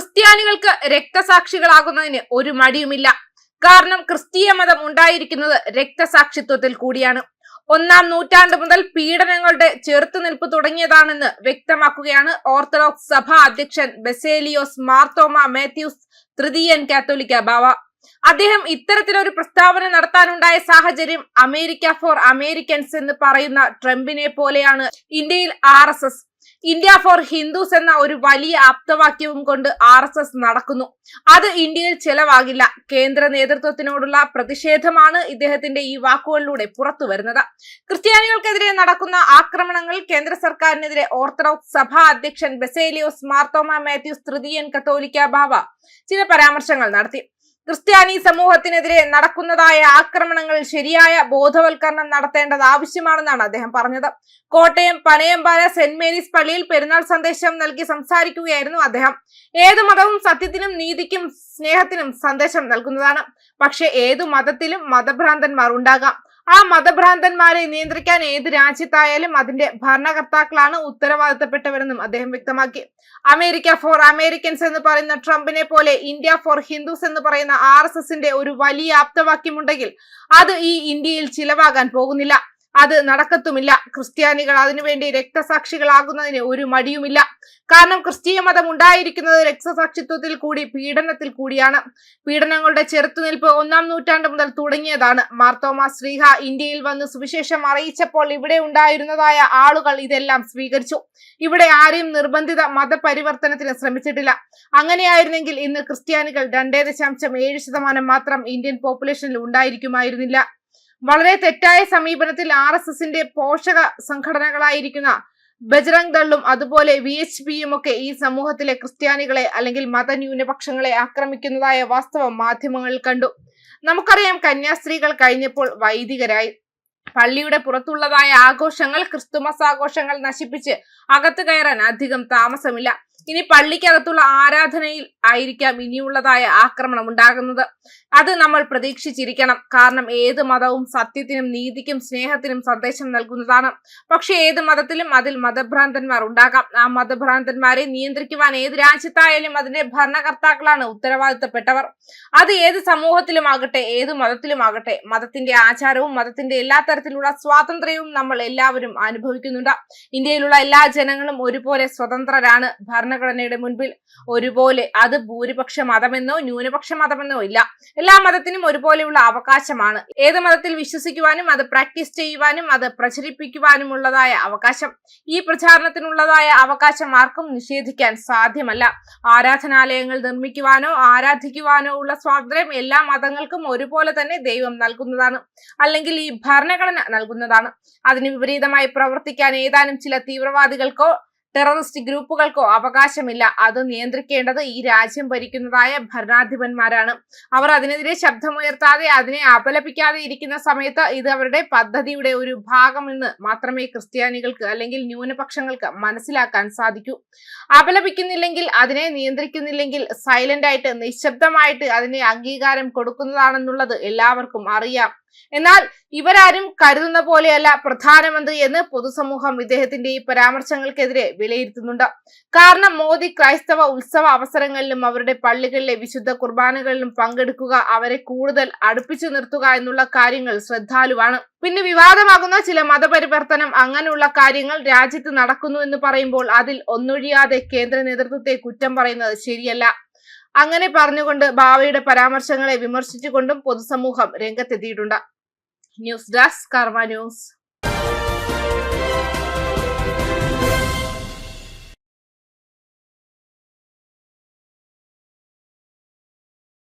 ക്രിസ്ത്യാനികൾക്ക് രക്തസാക്ഷികളാകുന്നതിന് ഒരു മടിയുമില്ല. കാരണം ക്രിസ്തീയ മതം ഉണ്ടായിരിക്കുന്നത് രക്തസാക്ഷിത്വത്തിൽ കൂടിയാണ്. ഒന്നാം നൂറ്റാണ്ട് മുതൽ പീഡനങ്ങളുടെ ചെറുത്തുനിൽപ്പ് തുടങ്ങിയതാണെന്ന് വ്യക്തമാക്കുകയാണ് ഓർത്തഡോക്സ് സഭാ അധ്യക്ഷൻ ബെസേലിയോസ് മാർത്തോമ മാത്യൂസ് തൃതീയൻ കാത്തോലിക്ക ബാവ. അദ്ദേഹം ഇത്തരത്തിലൊരു പ്രസ്താവന നടത്താനുണ്ടായ സാഹചര്യം അമേരിക്ക ഫോർ അമേരിക്കൻസ് എന്ന് പറയുന്ന ട്രംപിനെ പോലെയാണ്. ഇന്ത്യയിൽ R S S India for Hindus എന്ന ഒരു വലിയ ആപ്തവാക്യവും കൊണ്ട് ആർ എസ് എസ് നടക്കുന്നു. അത് ഇന്ത്യയിൽ ചെലവാകില്ല. കേന്ദ്ര നേതൃത്വത്തിനോടുള്ള പ്രതിഷേധമാണ് ഇദ്ദേഹത്തിന്റെ ഈ വാക്കുകളിലൂടെ പുറത്തു വരുന്നത്. ക്രിസ്ത്യാനികൾക്കെതിരെ നടക്കുന്ന ആക്രമണങ്ങൾ കേന്ദ്ര സർക്കാരിനെതിരെ ഓർത്തഡോക്സ് സഭാ അധ്യക്ഷൻ ബെസേലിയോസ് മാർത്തോമ മാത്യൂസ് തൃതീയൻ കത്തോലിക്ക ബാബ ചില പരാമർശങ്ങൾ നടത്തി. ക്രിസ്ത്യാനി സമൂഹത്തിനെതിരെ നടക്കുന്നതായ ആക്രമണങ്ങൾ ശരിയായ ബോധവൽക്കരണം നടത്തേണ്ടത് ആവശ്യമാണെന്നാണ് അദ്ദേഹം പറഞ്ഞത്. കോട്ടയം പനയമ്പാല സെന്റ് മേരീസ് പള്ളിയിൽ പെരുന്നാൾ സന്ദേശം നൽകി സംസാരിക്കുകയായിരുന്നു അദ്ദേഹം. ഏതു മതവും സത്യത്തിനും നീതിക്കും സ്നേഹത്തിനും സന്ദേശം നൽകുന്നതാണ്. പക്ഷെ ഏതു മതത്തിലും മതഭ്രാന്തന്മാർ ഉണ്ടാകാം. ആ മതഭ്രാന്തന്മാരെ നിയന്ത്രിക്കാൻ ഏത് രാജ്യത്തായാലും അതിന്റെ ഭരണകർത്താക്കളാണ് ഉത്തരവാദിത്തപ്പെട്ടവരെന്നും അദ്ദേഹം വ്യക്തമാക്കി. അമേരിക്ക ഫോർ അമേരിക്കൻസ് എന്ന് പറയുന്ന ട്രംപിനെ പോലെ ഇന്ത്യ ഫോർ ഹിന്ദുസ് എന്ന് പറയുന്ന ആർ ഒരു വലിയ ആപ്തവാക്യമുണ്ടെങ്കിൽ അത് ഈ ഇന്ത്യയിൽ ചിലവാകാൻ പോകുന്നില്ല. അത് നടക്കത്തുമില്ല. ക്രിസ്ത്യാനികൾ അതിനുവേണ്ടി രക്തസാക്ഷികളാകുന്നതിന് ഒരു മടിയുമില്ല. കാരണം ക്രിസ്തീയ മതം ഉണ്ടായിരിക്കുന്നത് രക്തസാക്ഷിത്വത്തിൽ കൂടി പീഡനത്തിൽ കൂടിയാണ്. പീഡനങ്ങളുടെ ചെറുത്തുനിൽപ്പ് ഒന്നാം നൂറ്റാണ്ട് മുതൽ തുടങ്ങിയതാണ്. മാർത്തോമ ശ്രീഹ ഇന്ത്യയിൽ വന്ന് സുവിശേഷം അറിയിച്ചപ്പോൾ ഇവിടെ ഉണ്ടായിരുന്നതായ ആളുകൾ ഇതെല്ലാം സ്വീകരിച്ചു. ഇവിടെ ആരെയും നിർബന്ധിത മതപരിവർത്തനത്തിന് ശ്രമിച്ചിട്ടില്ല. അങ്ങനെയായിരുന്നെങ്കിൽ ഇന്ന് ക്രിസ്ത്യാനികൾ രണ്ടേ ദശാംശം ഏഴ് ശതമാനം മാത്രം ഇന്ത്യൻ പോപ്പുലേഷനിൽ ഉണ്ടായിരിക്കുമായിരുന്നില്ല. വളരെ തെറ്റായ സമീപനത്തിൽ ആർ എസ് എസിന്റെ പോഷക സംഘടനകളായിരിക്കുന്ന ബജ്രംഗ് ദളും അതുപോലെ വി എച്ച് പിയും ഒക്കെ ഈ സമൂഹത്തിലെ ക്രിസ്ത്യാനികളെ അല്ലെങ്കിൽ മതന്യൂനപക്ഷങ്ങളെ ആക്രമിക്കുന്നതായ വാസ്തവം മാധ്യമങ്ങളിൽ കണ്ടു. നമുക്കറിയാം കന്യാസ്ത്രീകൾ കഴിഞ്ഞപ്പോൾ വൈദികരായി. പള്ളിയുടെ പുറത്തുള്ളതായ ആഘോഷങ്ങൾ ക്രിസ്തുമസ് ആഘോഷങ്ങൾ നശിപ്പിച്ച് അകത്തു കയറാൻ അധികം താമസമില്ല. ഇനി പള്ളിക്കകത്തുള്ള ആരാധനയിൽ ആയിരിക്കാം ഇനിയുള്ളതായ ആക്രമണം ഉണ്ടാകുന്നത്. അത് നമ്മൾ പ്രതീക്ഷിച്ചിരിക്കണം. കാരണം ഏത് മതവും സത്യത്തിനും നീതിക്കും സ്നേഹത്തിനും സന്ദേശം നൽകുന്നതാണ്. പക്ഷെ ഏത് മതത്തിലും അതിൽ മതഭ്രാന്തന്മാർ ഉണ്ടാകാം. ആ മതഭ്രാന്തന്മാരെ നിയന്ത്രിക്കുവാൻ ഏത് രാജ്യത്തായാലും അതിന്റെ ഭരണകർത്താക്കളാണ് ഉത്തരവാദിത്തപ്പെട്ടവർ. അത് ഏത് സമൂഹത്തിലും ആകട്ടെ ഏത് മതത്തിലും ആകട്ടെ മതത്തിന്റെ ആചാരവും മതത്തിന്റെ എല്ലാ തരത്തിലുള്ള സ്വാതന്ത്ര്യവും നമ്മൾ എല്ലാവരും അനുഭവിക്കുന്നുണ്ട്. ഇന്ത്യയിലുള്ള എല്ലാ ജനങ്ങളും ഒരുപോലെ സ്വതന്ത്രരാണ്. ഭരണഘടനയുടെ മുൻപിൽ ഒരുപോലെ അത് ഭൂരിപക്ഷ മതമെന്നോ ന്യൂനപക്ഷ മതമെന്നോ ഇല്ല. എല്ലാ മതത്തിനും ഒരുപോലെയുള്ള അവകാശമാണ്. ഏത് മതത്തിൽ വിശ്വസിക്കുവാനും അത് പ്രാക്ടീസ് ചെയ്യുവാനും അത് പ്രചരിപ്പിക്കുവാനുമുള്ളതായ അവകാശം. ഈ പ്രചാരണത്തിനുള്ളതായ അവകാശം ആർക്കും നിഷേധിക്കാൻ സാധ്യമല്ല. ആരാധനാലയങ്ങൾ നിർമ്മിക്കുവാനോ ആരാധിക്കുവാനോ ഉള്ള സ്വാതന്ത്ര്യം എല്ലാ മതങ്ങൾക്കും ഒരുപോലെ തന്നെ ദൈവം നൽകുന്നതാണ്. അല്ലെങ്കിൽ ഈ ഭരണഘടന നൽകുന്നതാണ്. അതിന് വിപരീതമായി പ്രവർത്തിക്കാൻ ഏതാനും ചില തീവ്രവാദികൾക്കോ ടെററിസ്റ്റ് ഗ്രൂപ്പുകൾക്കോ അവകാശമില്ല. അത് നിയന്ത്രിക്കേണ്ടത് ഈ രാജ്യം ഭരിക്കുന്നതായ ഭരണാധിപന്മാരാണ്. അവർ അതിനെതിരെ ശബ്ദമുയർത്താതെ അതിനെ അപലപിക്കാതെ ഇരിക്കുന്ന സമയത്ത് ഇത് അവരുടെ പദ്ധതിയുടെ ഒരു ഭാഗമെന്ന് മാത്രമേ ക്രിസ്ത്യാനികൾക്ക് അല്ലെങ്കിൽ ന്യൂനപക്ഷങ്ങൾക്ക് മനസ്സിലാക്കാൻ സാധിക്കൂ. അപലപിക്കുന്നില്ലെങ്കിൽ അതിനെ നിയന്ത്രിക്കുന്നില്ലെങ്കിൽ സൈലന്റ് ആയിട്ട് നിശബ്ദമായിട്ട് അതിനെ അംഗീകാരം കൊടുക്കുന്നതാണെന്നുള്ളത് എല്ലാവർക്കും അറിയാം. എന്നാൽ ഇവരാരും കരുതുന്ന പോലെയല്ല പ്രധാനമന്ത്രി എന്ന് പൊതുസമൂഹം ഇദ്ദേഹത്തിന്റെ ഈ പരാമർശങ്ങൾക്കെതിരെ വിലയിരുത്തുന്നുണ്ട്. കാരണം മോദി ക്രൈസ്തവ ഉത്സവ അവസരങ്ങളിലും അവരുടെ പള്ളികളിലെ വിശുദ്ധ കുർബാനകളിലും പങ്കെടുക്കുക അവരെ കൂടുതൽ അടുപ്പിച്ചു നിർത്തുക എന്നുള്ള കാര്യങ്ങൾ ശ്രദ്ധാലുവാണ്. പിന്നെ വിവാദമാകുന്ന ചില മതപരിവർത്തനം അങ്ങനെയുള്ള കാര്യങ്ങൾ രാജ്യത്ത് നടക്കുന്നു എന്ന് പറയുമ്പോൾ അതിൽ ഒന്നൊഴിയാതെ കേന്ദ്ര നേതൃത്വത്തെ കുറ്റം പറയുന്നത് ശരിയല്ല. അങ്ങനെ പറഞ്ഞുകൊണ്ട് ബാവയുടെ പരാമർശങ്ങളെ വിമർശിച്ചുകൊണ്ടും പൊതുസമൂഹം രംഗത്തെത്തിയിട്ടുണ്ട്. News desk Karma news.